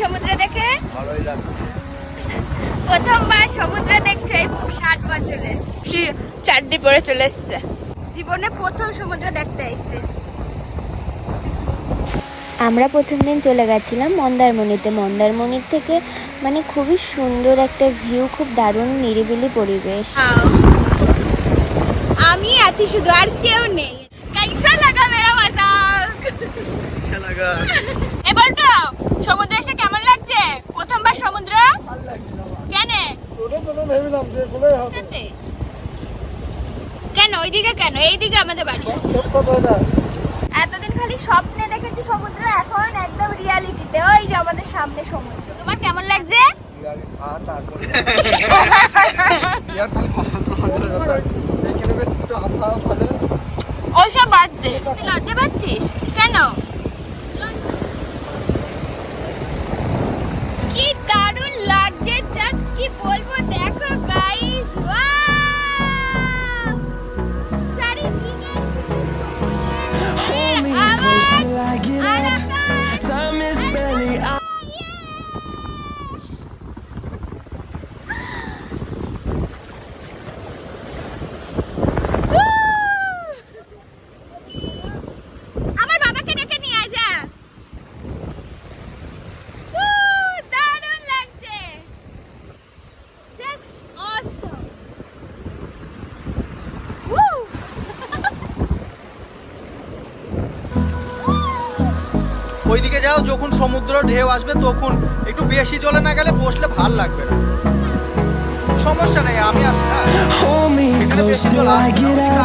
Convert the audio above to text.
সমুদ্র দেখে? প্রথমবার সমুদ্র দেখছে ষাট বছরে। চারটি পরে চলে এসছে। জীবনে প্রথম সমুদ্র দেখতে এসছে। আমরা প্রথম দিন চলে গেছিলাম মন্দারমণিতে। মন্দারমণির থেকে মানে খুবই সুন্দর একটা ভিউ খুব দারুণ নিরিবিলি পরিবেশ। হ্যাঁ। আমি আছি শুধু আর কেউ নেই। কাইসা লাগা মেরা মজা লাগা। ভেবেছিলাম যে বলেই হবে। কেন? ওইদিকে কেন? এইদিকে আমাদের বাড়ি। এতদিন খালি স্বপ্নে দেখেছি সমুদ্র এখন একদম রিয়ালিটিতে। ওই যে আমাদের সামনে সমুদ্র। তোমার কেমন লাগছে? ওইসব বাদ দে। তুই লজ্জা পাচ্ছিস? কেন? ওইদিকে যাও যখন সমুদ্র ঢেউ আসবে তখন একটু বেশি জলে না গেলে বসলে ভালো লাগবে না। সমস্যা নেই আমি আছি না Hold me এখানে close বেশি till জল I আসবে না।